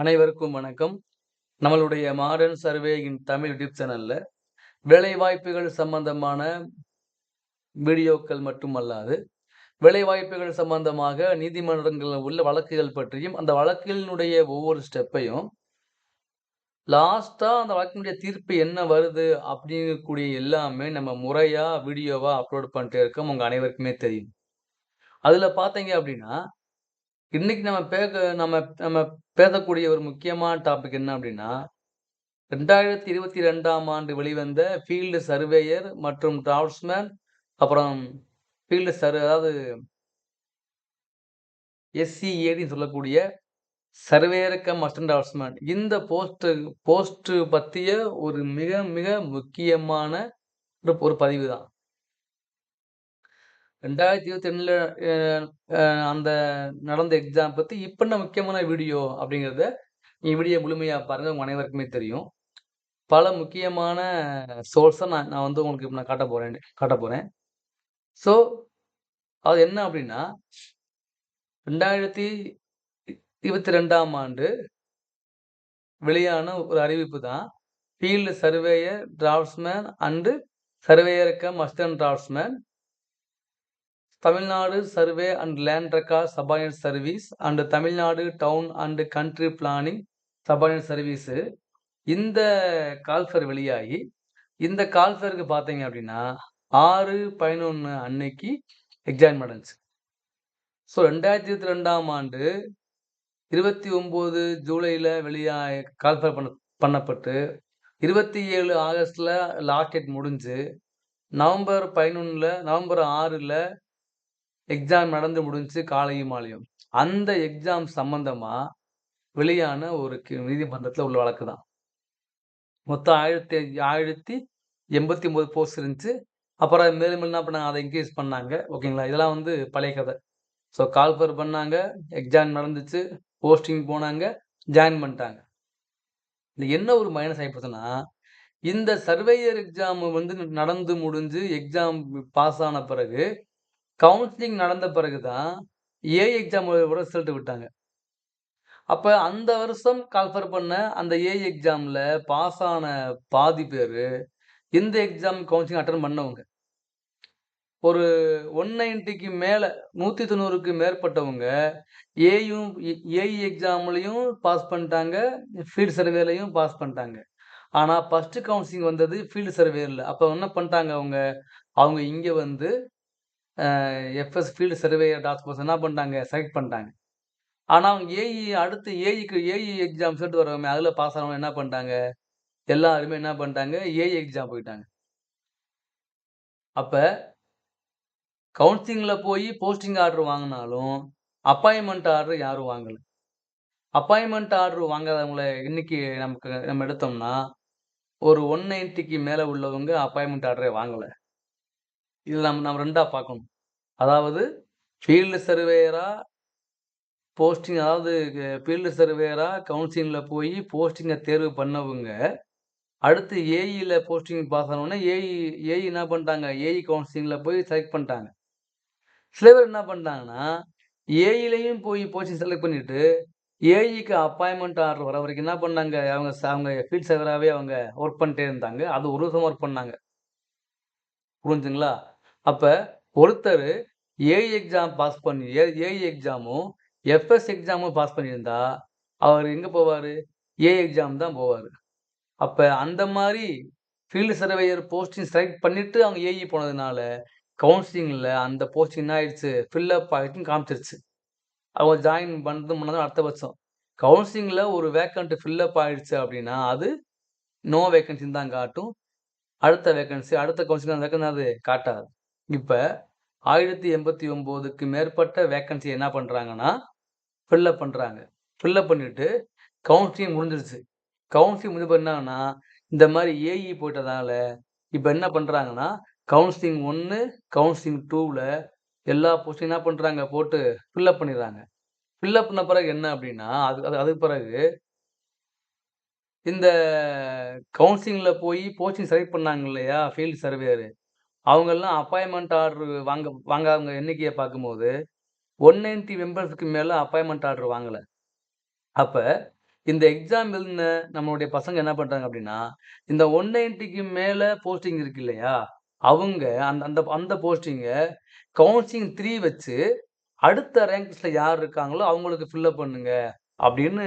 அனைவருக்கும் வணக்கம். நம்மளுடைய modern survey in Tamil YouTube சேனலில் வேலைவாய்ப்புகள் சம்பந்தமான வீடியோக்கள் மட்டுமல்லாது வேலைவாய்ப்புகள் சம்பந்தமாக நீதிமன்றங்களில் உள்ள வழக்குகள் பற்றியும் அந்த வழக்கினுடைய ஒவ்வொரு ஸ்டெப்பையும் லாஸ்ட்டாக அந்த வழக்கினுடைய தீர்ப்பு என்ன வருது அப்படிங்கக்கூடிய எல்லாமே நம்ம முறையாக வீடியோவாக அப்லோட் பண்ணிட்டே இருக்கோம். உங்கள் அனைவருக்குமே தெரியும். அதில் பார்த்தீங்க அப்படின்னா இன்னைக்கு நம்ம பேச நம்ம நம்ம பேசக்கூடிய ஒரு முக்கியமான டாபிக் என்ன அப்படின்னா ரெண்டாயிரத்தி இருபத்தி ரெண்டாம் ஆண்டு வெளிவந்த ஃபீல்டு சர்வேயர் மற்றும் டிராஃப்ட்ஸ்மேன் அப்புறம் ஃபீல்டு சர் அதாவது எஸ்சிஏடின்னு சொல்லக்கூடிய சர்வேயர் கம் அசிஸ்டன்ட் டிராஃப்ட்ஸ்மேன் இந்த போஸ்ட்டு போஸ்ட்டு பற்றிய ஒரு மிக மிக முக்கியமான ஒரு ஒரு பதிவு தான் ரெண்டாயிரத்தி இருபத்தி ரெண்டில் அந்த நடந்த எக்ஸாம் பற்றி இப்போ என்ன முக்கியமான வீடியோ அப்படிங்கிறத நீ வீடியோ முழுமையாக பாருங்கள் உங்கள் அனைவருக்குமே தெரியும். பல முக்கியமான சோர்ஸை நான் நான் வந்து உங்களுக்கு இப்போ நான் காட்ட போகிறேன் காட்ட போகிறேன் ஸோ அது என்ன அப்படின்னா ரெண்டாயிரத்தி இருபத்தி ரெண்டாம் ஆண்டு வெளியான ஒரு அறிவிப்பு தான் field surveyor draughtsman and surveyor cum assistant draughtsman Tamil Nadu survey and land record subordinate service and Tamil Nadu town and country planning subordinate service இந்த கால்ஃபர் வெளியாகி இந்த கால்ஃபருக்கு பார்த்தீங்க அப்படின்னா ஆறு பதினொன்று அன்னைக்கு எக்ஸாம் நடந்துச்சு. ஸோ ரெண்டாயிரத்தி இருபத்தி ரெண்டாம் ஆண்டு இருபத்தி ஒம்பது ஜூலையில் வெளியாக கால்ஃபர் பண்ண பண்ணப்பட்டு இருபத்தி ஏழு ஆகஸ்டில் லாஸ்ட் டேட் முடிஞ்சு நவம்பர் பதினொன்றில் நவம்பர் ஆறில் எக்ஸாம் நடந்து முடிஞ்சு காலையும் மாலையும். அந்த எக்ஸாம் சம்பந்தமா வெளியான ஒரு நீதிமன்றத்தில் உள்ள வழக்கு தான். மொத்தம் ஆயிரத்தி ஆயிரத்தி எண்பத்தி ஒன்பது போஸ்ட் இருந்துச்சு. அப்புறம் மேலும் என்ன பண்ணாங்க? அதை இன்க்ரீஸ் பண்ணாங்க. ஓகேங்களா இதெல்லாம் வந்து பழைய கதை. ஸோ கால்ஃபர் பண்ணாங்க. எக்ஸாம் நடந்துச்சு. போஸ்டிங் போனாங்க. ஜாயின் பண்ணிட்டாங்க. இந்த என்ன ஒரு மைனஸ் ஆகிப்போச்சுன்னா இந்த சர்வேயர் எக்ஸாம் வந்து நடந்து முடிஞ்சு எக்ஸாம் பாஸ் ஆன பிறகு கவுன்சிலிங் நடந்த பிறகு தான் ஏ எக்ஸாம் ரிசல்ட் விட்டாங்க. அப்போ அந்த வருஷம் கால்ஃபர் பண்ண அந்த ஏ எக்ஸாமில் பாஸ் ஆன பாதி பேர் இந்த எக்ஸாம் கவுன்சிலிங் அட்டன் பண்ணவங்க. ஒரு ஒன் நைன்ட்டிக்கு மேலே நூற்றி தொண்ணூறுக்கு மேற்பட்டவங்க ஏயும் ஏஇ எக்ஸாம்லையும் பாஸ் பண்ணிட்டாங்க ஃபீல்டு சர்வேலையும் பாஸ் பண்ணிட்டாங்க. ஆனால் ஃபஸ்ட்டு கவுன்சிலிங் வந்தது ஃபீல்டு சர்வேயில் அப்போ என்ன பண்ணிட்டாங்க அவங்க? அவங்க இங்கே வந்து FS field surveyor task force என்ன பண்ணிட்டாங்க? செலக்ட் பண்ணிட்டாங்க. ஆனால் அவங்க ஏஇ அடுத்து ஏஇக்கு ஏஇ எக்ஸாம் ரிசல்ட் வரவங்க அதில் பாஸ் ஆனவங்க என்ன பண்ணிட்டாங்க? எல்லாருமே என்ன பண்ணிட்டாங்க? ஏஇ எக்ஸாம் போயிட்டாங்க. அப்போ கவுன்சிலிங்கில் போய் போஸ்டிங் ஆர்டர் வாங்கினாலும் அப்பாயின்மெண்ட் ஆர்டர் யாரும் வாங்கலை. அப்பாயின்மெண்ட் ஆர்டர் வாங்காதவங்கள இன்னைக்கு நமக்கு நம்ம எடுத்தோம்னா ஒரு ஒன் நைன்ட்டிக்கு மேலே உள்ளவங்க அப்பாயின்மெண்ட் ஆர்டரே வாங்கலை. இதில் நம்ம நம்ம ரெண்டாக பார்க்கணும். அதாவது ஃபீல்டு சர்வேயராக போஸ்டிங் அதாவது ஃபீல்டு சர்வேயராக கவுன்சிலிங்கில் போய் போஸ்டிங்கை தேர்வு பண்ணவங்க அடுத்து ஏஇயில் போஸ்டிங் பாஸ் ஆனோடனே ஏஇ ஏஇ என்ன பண்ணிட்டாங்க? ஏஇ கவுன்சிலிங்கில் போய் செலக்ட் பண்ணிட்டாங்க. சில பேர் என்ன பண்ணிட்டாங்கன்னா ஏஇலையும் போய் போஸ்டிங் செலக்ட் பண்ணிவிட்டு ஏஇக்கு அப்பாயின்மெண்ட் ஆர்டர் வர வரைக்கும் என்ன பண்ணாங்க? அவங்க அவங்க ஃபீல்ட் சர்வராகவே அவங்க ஒர்க் பண்ணிட்டே இருந்தாங்க. அது ஒரு வருஷம் ஒர்க் பண்ணாங்க. புரிஞ்சுங்களா அப்போ ஒருத்தர் ஏஇ எக்ஸாம் பாஸ் பண்ணி ஏ ஏஇ எக்ஸாமும் எஃப்எஸ் எக்ஸாமும் பாஸ் பண்ணியிருந்தா அவர் எங்கே போவார்? ஏ எக்ஸாம் தான் போவார். அப்போ அந்த மாதிரி ஃபீல்டு சர்வேயர் போஸ்டிங் செலக்ட் பண்ணிவிட்டு அவங்க ஏஇ போனதுனால கவுன்சிலிங்கில் அந்த போஸ்டிங் என்ன ஆயிடுச்சு? ஃபில்லப் ஆகிட்டுன்னு காமிச்சிருச்சு. அவங்க ஜாயின் பண்ணுறது முன்னாடி அடுத்த பட்சம் கவுன்சிலிங்கில் ஒரு வேக்கண்ட் ஃபில்லப் ஆகிடுச்சு அப்படின்னா அது நோ வேக்கன்சின்னு தான் காட்டும். அடுத்த வேக்கன்சி அடுத்த கவுன்சிலிங் வேக்கன்சி அது காட்டாது. இப்போ ஆயிரத்தி எண்பத்தி ஒம்போதுக்கு மேற்பட்ட வேக்கன்சி என்ன பண்ணுறாங்கன்னா ஃபில்லப் பண்ணுறாங்க ஃபில்லப் பண்ணிவிட்டு கவுன்சிலிங் முடிஞ்சிருச்சு. கவுன்சிலிங் முடிஞ்சு பண்ணாங்கன்னா இந்த மாதிரி ஏஇ போயிட்டதால இப்போ என்ன பண்ணுறாங்கன்னா கவுன்சிலிங் ஒன்று கவுன்சிலிங் டூவில் எல்லா போஸ்டும் என்ன பண்ணுறாங்க போட்டு ஃபில்லப் பண்ணிடுறாங்க. ஃபில்லப் பண்ண பிறகு என்ன அப்படின்னா அது அது அதுக்கு பிறகு இந்த கவுன்சிலிங்கில் போய் போஸ்டிங் செலக்ட் பண்ணாங்க இல்லையா ஃபீல்டு சர்வேயரு அவங்கெல்லாம் அப்பாயின்மெண்ட் ஆர்டர் வாங்க வாங்காதவங்க எண்ணிக்கையை பார்க்கும்போது ஒன் நைன்ட்டி மெம்பர்ஸுக்கு மேலே அப்பாயின்மெண்ட் ஆர்டர் வாங்கலை அப்போ இந்த எக்ஸாம் எழுதின நம்மளுடைய பசங்க என்ன பண்ணுறாங்க அப்படின்னா, இந்த ஒன் நைன்ட்டிக்கு மேலே போஸ்டிங் இருக்கு இல்லையா? அவங்க அந்த அந்த அந்த போஸ்டிங்கை கவுன்சிலிங் த்ரீ வச்சு, அடுத்த ரேங்க்ஸில் யார் இருக்காங்களோ அவங்களுக்கு ஃபில்லப் பண்ணுங்க. அப்படின்னு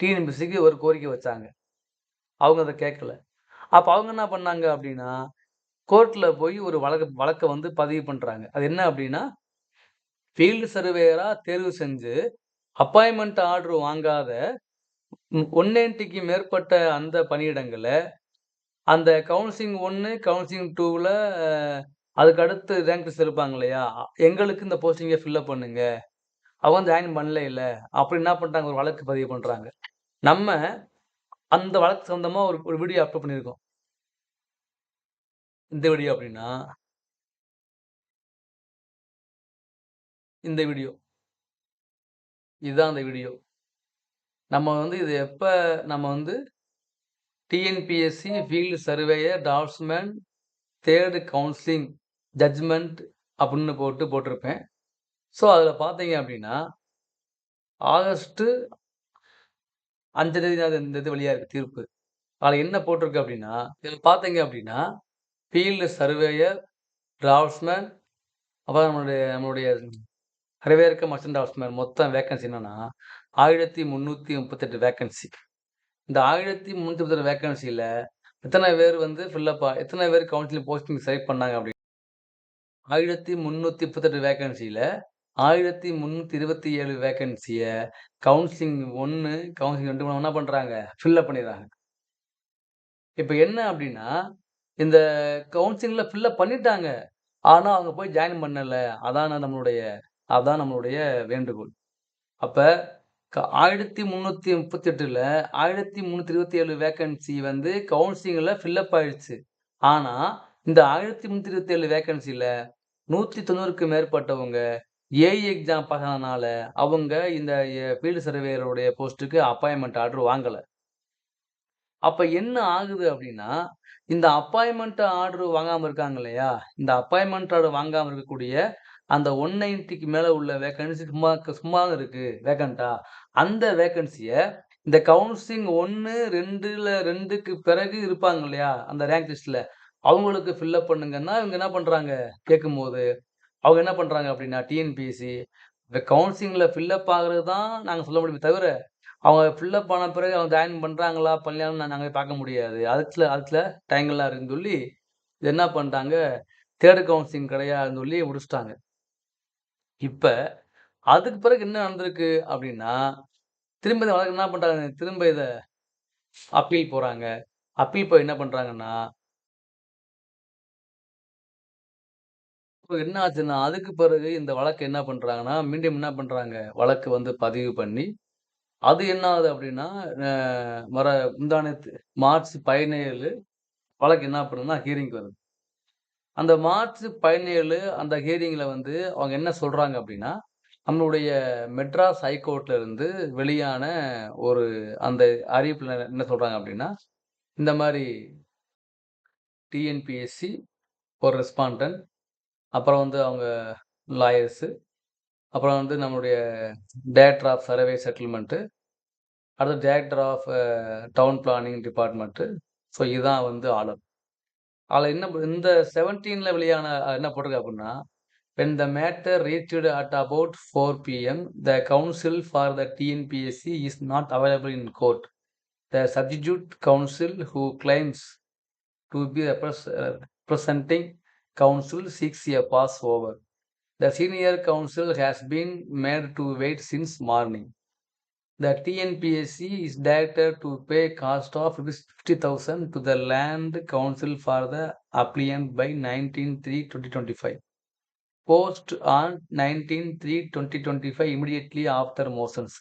டிஎன்பிசிக்கு ஒரு கோரிக்கை வச்சாங்க. அவங்க அதை கேட்கல. அப்போ அவங்க என்ன பண்ணாங்க அப்படின்னா, கோர்ட்டில் போய் ஒரு வழக்கு வழக்கை வந்து பதிவு பண்ணுறாங்க அது என்ன அப்படின்னா, ஃபீல்டு சர்வேயராக தேர்வு செஞ்சு, அப்பாயின்மெண்ட் ஆர்டர் வாங்காத ஒன்னேண்டிக்கு மேற்பட்ட அந்த பணியிடங்களை அந்த கவுன்சிலிங் ஒன்று கவுன்சிலிங் டூவில் அதுக்கு அடுத்து ரேங்க்ஸ் இருப்பாங்க இல்லையா? எங்களுக்கு இந்த போஸ்டிங்க ஃபில்லப் பண்ணுங்க. அவங்க ஜாயின் பண்ணலைல்ல. அப்படி என்ன பண்ணுறாங்க ஒரு வழக்கு பதிவு பண்ணுறாங்க நம்ம அந்த வழக்கு சொந்தமாக ஒரு ஒரு வீடியோ அப்லோட் பண்ணியிருக்கோம். இந்த வீடியோ அப்படின்னா இந்த வீடியோ. இதுதான் அந்த வீடியோ. நம்ம வந்து இது எப்போ நம்ம வந்து TNPSC field surveyor, draughtsman, 3 counselling judgment அப்படின்னு போட்டு போட்டிருப்பேன். ஸோ, அதில் பார்த்தீங்க அப்படின்னா, ஆகஸ்ட்டு 5 தேதி இந்த இது வழியாக இருக்குது தீர்ப்பு. அதில் என்ன போட்டிருக்கு அப்படின்னா, இதில் பார்த்தீங்க அப்படின்னா, ஃபீல்டு சர்வேயர் டிராஃப்ட்ஸ்மேன் அப்புறம் நம்மளுடைய நம்மளுடைய வரவேற்க மச்சன் டிராஃப்ட்ஸ்மேன் மொத்தம் வேக்கன்சி என்னென்னா ஆயிரத்தி முந்நூற்றி முப்பத்தெட்டு வேக்கன்சி இந்த ஆயிரத்தி முந்நூற்றி முப்பத்தெட்டு வேக்கன்சியில் எத்தனை பேர் வந்து ஃபில்லப்பா எத்தனை பேர் கவுன்சிலிங் போஸ்டிங் செலக்ட் பண்ணாங்க அப்படின்னு ஆயிரத்தி முந்நூற்றி முப்பத்தெட்டு வேக்கன்சியில் ஆயிரத்தி முந்நூற்றி இருபத்தி ஏழு வேக்கன்சியை கவுன்சிலிங் ஒன்று கவுன்சிலிங் ரெண்டு மூணு என்ன பண்ணுறாங்க ஃபில்லப் பண்ணிடுறாங்க இப்போ என்ன அப்படின்னா இந்த கவுன்சிலிங்கில் ஃபில்லப் பண்ணிட்டாங்க. ஆனால் அவங்க போய் ஜாயின் பண்ணல. அதான் நம்மளுடைய அதான் நம்மளுடைய வேண்டுகோள். அப்போ க 1338ல 1327 வேக்கன்சி வந்து கவுன்சிலிங்ல ஃபில்லப் ஆயிடுச்சு. ஆனா, இந்த ஆயிரத்தி முந்நூற்றி இருபத்தி ஏழு வேக்கன்சியில் நூற்றி தொண்ணூறுக்கு மேற்பட்டவங்க ஏஇ எக்ஸாம் பாஸ் அவங்க இந்த ஃபீல்டு சர்வேயருடைய போஸ்ட்டுக்கு அப்பாயின்மெண்ட் ஆர்டர் வாங்கலை அப்போ என்ன ஆகுது அப்படின்னா, இந்த அப்பாயின்மெண்ட் ஆர்டர் வாங்காமல் இருக்காங்க இல்லையா? இந்த அப்பாயின்மெண்ட் ஆர்டர் வாங்காமல் இருக்கக்கூடிய அந்த ஒன் நைன்ட்டிக்கு மேலே உள்ள வேக்கன்சி சும்மா சும்மா இருக்குது வேகண்ட்டாக அந்த வேக்கன்சியை இந்த கவுன்சிலிங் 1, 2ல 2க்கு பிறகு இருப்பாங்க இல்லையா? அந்த ரேங்க் லிஸ்ட்டில் அவங்களுக்கு ஃபில்லப் பண்ணுங்கன்னா, இவங்க என்ன பண்ணுறாங்க கேட்கும்போது, அவங்க என்ன பண்ணுறாங்க அப்படின்னா டிஎன்பிஎஸ்சி இந்த கவுன்சிலிங்கில் ஃபில்லப் ஆகிறது ஆகுறது தான் நாங்கள் சொல்ல முடியுமே தவிர, அவங்க ஃபில்லப் ஆன பிறகு அவங்க ஜாயின் பண்றாங்களா, பண்ணலான்னு நாங்கள் பார்க்க முடியாது. அதுல அதுல தயங்கலாம் இருக்குன்னு சொல்லி, இது என்ன பண்ணிட்டாங்க, தேர்டு கவுன்சிலிங் கிடையாதுன்னு சொல்லி முடிச்சிட்டாங்க இப்ப அதுக்கு பிறகு என்ன நடந்திருக்கு அப்படின்னா, திரும்ப இந்த வழக்கு என்ன பண்றாங்க, திரும்ப இதை அப்பீல் போறாங்க. அப்பீல் போய் என்ன பண்றாங்கன்னா இப்போ என்ன ஆச்சுன்னா, அதுக்கு பிறகு இந்த வழக்கு என்ன பண்றாங்கன்னா, மீண்டும் என்ன பண்றாங்க, வழக்கு வந்து பதிவு பண்ணி, அது என்ன ஆகுது அப்படின்னா, வர முந்தானத்து மார்ச் 17 வழக்கு என்ன பண்ணுன்னா ஹியரிங் வருது. அந்த மார்ச் 17 அந்த ஹியரிங்கில் வந்து அவங்க என்ன சொல்கிறாங்க அப்படின்னா, நம்மளுடைய மெட்ராஸ் ஹைகோர்ட்ல இருந்து வெளியான ஒரு அந்த அறிவிப்பில் என்ன சொல்கிறாங்க அப்படின்னா, இந்த மாதிரி டிஎன்பிஎஸ்சி ஒரு ரெஸ்பாண்டன்ட், அப்புறம் வந்து அவங்க லாயர்ஸு, அப்புறம் வந்து நம்மளுடைய டேரக்டர் ஆஃப் சர்வே செட்டில்மெண்ட்டு அடுத்து director of town planning department so இதுதான் வந்து ஆளர் அதில் என்ன இந்த செவன்டீனில் வெளியான என்ன போட்டிருக்கு அப்படின்னா when the matter reached at about four PM the counsel for the TNPSC is not available in court the substitute counsel who claims to be representing counsel six year pass over the senior counsel has been made to wait since morning The TNPSC is directed to pay cost of rupees 50,000 to the land council for the applicant by 19/3/2025. Post on 19/3/2025 immediately after motions.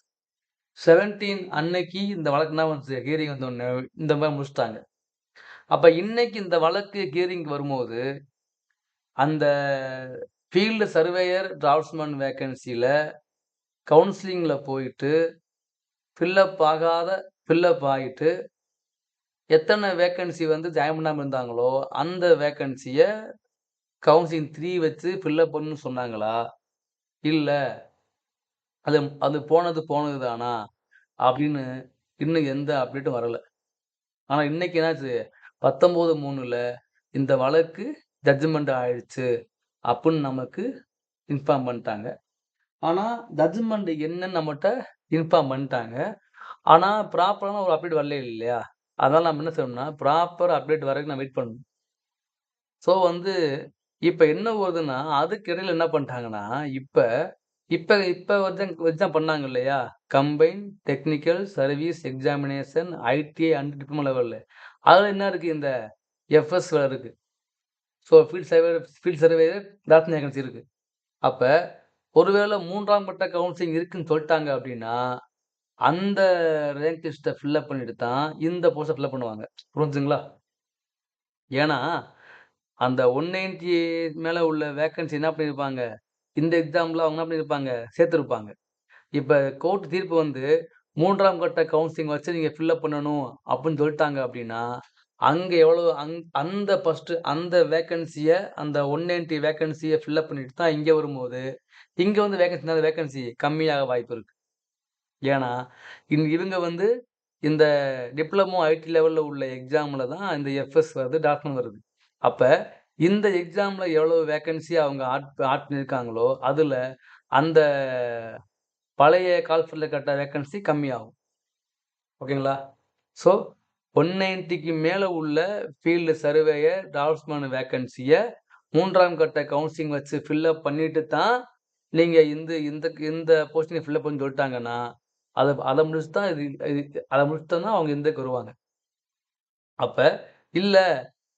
17 அன்னைக்கு இந்த வழக்கு என்ன வந்துச்சு, hearing வந்தோனே இந்த மாதிரி முடிச்சிட்டாங்க அப்போ இன்னைக்கு இந்த வழக்கு ஹியரிங் வரும்போது, அந்த ஃபீல்டு சர்வேயர், டிராஃப்ட்ஸ்மேன் வேக்கன்சில கவுன்சிலிங்கில் போயிட்டு, ஃபில்லப் ஆகாத ஃபில்லப் ஆகிட்டு எத்தனை வேக்கன்சி வந்து ஜாயின் பண்ணாமல் இருந்தாங்களோ, அந்த வேக்கன்சியை கவுன்சிலிங் த்ரீ வச்சு ஃபில்லப் பண்ணு சொன்னாங்களா? இல்லை அது அது போனது போனது தானா? அப்படின்னு இன்னும் எந்த அப்டேட்டும் வரலை ஆனால் இன்னைக்கு என்னாச்சு 19/3ல இந்த வழக்கு ஜட்ஜ்மெண்ட் ஆயிடுச்சு அப்புடின்னு நமக்கு இன்ஃபார்ம் பண்ணிட்டாங்க. ஆனால் ஜட்ஜ்மெண்ட் என்னன்னு நம்மகிட்ட இன்ஃபார்ம் பண்ணிட்டாங்க. ஆனால் ப்ராப்பரான ஒரு அப்டேட் வரல இல்லையா? அதனால் நம்ம என்ன செய்யணும்னா, ப்ராப்பர் அப்டேட் வரைக்கும் நான் வெயிட் பண்ணணும். ஸோ வந்து இப்போ என்ன வருதுன்னா, அதுக்கு இடையில என்ன பண்ணிட்டாங்கன்னா, இப்போ இப்போ இப்போ வந்து எக்ஸாம் பண்ணாங்க இல்லையா? Combine technical service examination ITI and diploma லெவல்ல. அதில் என்ன இருக்குது இந்த எஃப்எஸ் இருக்குது so field survey field survey dot vacancy இருக்குது அப்போ ஒருவேளை மூன்றாம் கட்ட கவுன்சிலிங் இருக்குன்னு சொல்லிட்டாங்க அப்படின்னா அந்த ரேங்க் லிஸ்ட்டை ஃபில்அப் பண்ணிட்டு தான் இந்த போஸ்ட்ட ஃபில்லப் பண்ணுவாங்க. புரிஞ்சுங்களா ஏன்னா, அந்த ஒன் 190 மேலே உள்ள வேக்கன்சி என்ன பண்ணியிருப்பாங்க? இந்த எக்ஸாம்ல அவங்க என்ன பண்ணியிருப்பாங்க? சேர்த்துருப்பாங்க இப்போ கோர்ட் தீர்ப்பு வந்து மூன்றாம் கட்ட கவுன்சிலிங் வச்சு நீங்கள் ஃபில்லப் பண்ணணும் அப்படின்னு சொல்லிட்டாங்க அப்படின்னா அங்கே எவ்வளோ அங் அந்த ஃபஸ்ட்டு அந்த வேக்கன்சியை அந்த ஒன் நைன்டி வேக்கன்சியை ஃபில்அப் பண்ணிட்டு தான் இங்கே வரும்போது, இங்கே வந்து வேகன்சி அந்த வேகன்சி கம்மியாக வாய்ப்பு இருக்குது ஏன்னா, இந் இவங்க வந்து இந்த டிப்ளமோ ஐடி லெவலில் உள்ள எக்ஸாமில் தான் இந்த எஃப்எஸ் வருது, டாக்டர் வருது. அப்போ இந்த எக்ஸாமில் எவ்வளோ வேக்கன்சி அவங்க ஆட் ஆட் பண்ணியிருக்காங்களோ, அதில் அந்த பழைய கால்ஃபர்ல கட்ட வேக்கன்சி கம்மியாகும். ஓகேங்களா? ஸோ ஒன் நைன்ட்டிக்கு மேலே உள்ள ஃபீல்டு சர்வேயர், டால்ஸ்மேன் வேக்கன்சியை மூன்றாம் கட்ட கவுன்சிலிங் வச்சு ஃபில்லப் பண்ணிட்டு தான், நீங்கள் இந்த இந்த இந்த போஸ்டிங்கை ஃபில் பண்ணி சொல்லிட்டாங்கன்னா அதை அதை முடிச்சு தான் இது இது முடிச்சு தான் அவங்க இந்தக்கு வருவாங்க. அப்போ இல்லை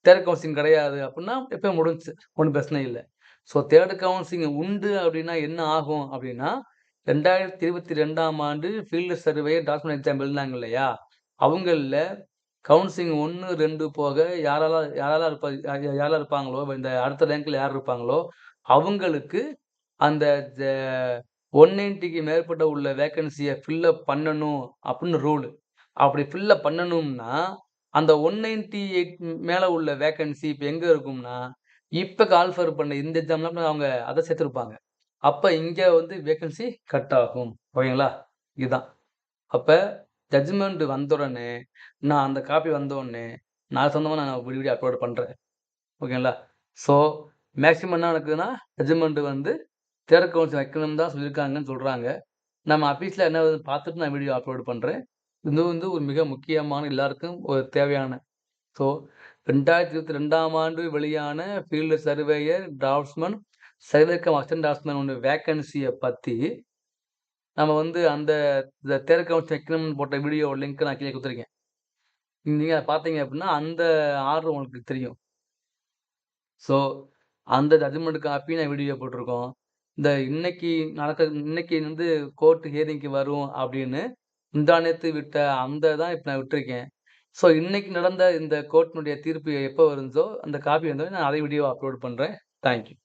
தேர்ட் கவுன்சிலிங் கிடையாது அப்படின்னா எப்போ முடிஞ்சு ஒன்றும் பிரச்சனை இல்லை ஸோ தேர்ட் கவுன்சிலிங் உண்டு அப்படின்னா என்ன ஆகும் அப்படின்னா ரெண்டாயிரத்து இருபத்தி ரெண்டாம் ஆண்டு ஃபீல்டு சர்வே டாக்குமெண்ட் எக்ஸாம் எழுதுனாங்க இல்லையா? அவங்களில் கவுன்சிலிங் 1, 2 போக யாரெல்லாம் யாரெல்லாம் இருப்பா யாரெல்லாம் இருப்பாங்களோ, இந்த அடுத்த ரேங்கில் யார் இருப்பாங்களோ, அவங்களுக்கு அந்த ஜ 190க்கு மேற்பட்ட உள்ள வேக்கன்சியை ஃபில்லப் பண்ணணும் அப்படின்னு ரூல். அப்படி ஃபில்லப் பண்ணணும்னா, அந்த ஒன் நைன்ட்டி எயிட் மேலே உள்ள வேக்கன்சி இப்போ எங்கே இருக்கும்னா, இப்போ கால்ஃபர் பண்ண இந்த எக்ஸாம்லாம் அவங்க அதை சேர்த்துருப்பாங்க அப்போ இங்கே வந்து வேக்கன்சி கட் ஆகும். ஓகேங்களா? இதுதான். அப்போ ஜட்ஜ்மெண்ட் வந்தவுடனே, நான் அந்த காப்பி வந்தவுடனே, நான் சொந்தமாக நான் வீடியோ அப்லோட் பண்ணுறேன் ஓகேங்களா? ஸோ மேக்ஸிமம் என்ன நடக்குதுன்னா, ஜட்ஜ்மெண்ட் வந்து தேர்தல் கவுன்சில் வைக்கணும் தான் சொல்லியிருக்காங்கன்னு சொல்கிறாங்க நம்ம ஆஃபீஸில் என்ன பார்த்துட்டு நான் வீடியோ அப்லோட் பண்ணுறேன் இது வந்து ஒரு மிக முக்கியமான எல்லாருக்கும் ஒரு தேவையான ஸோ 2022ஆம் ஆண்டு வெளியான field surveyor, draughtsman, survey cum assistant draughtsman ஒன்று வேக்கன்சியை பற்றி நம்ம வந்து அந்த தேர்தல் கவுன்சில் வைக்கணும்னு போட்ட வீடியோ லிங்க் நான் கீழே கொடுத்துருக்கேன் நீங்கள் பார்த்தீங்க அப்படின்னா அந்த ஆர்டர் உங்களுக்கு தெரியும். ஸோ அந்த ஜட்ஜ்மெண்ட் காப்பி நான் வீடியோ போட்டிருக்கோம். இந்த இன்னைக்கு நடக்க இன்னைக்கு வந்து கோர்ட் ஹியரிங்க்கு வரும் அப்படின்னு முந்தானத்து விட்ட அந்த தான் இப்போ நான் விட்டுருக்கேன். ஸோ இன்னைக்கு நடந்த இந்த கோர்ட்டினுடைய தீர்ப்பு எப்போ வருதோ, அந்த காப்பி வந்தோ நான் அதை வீடியோ அப்லோட் பண்றேன். Thank you.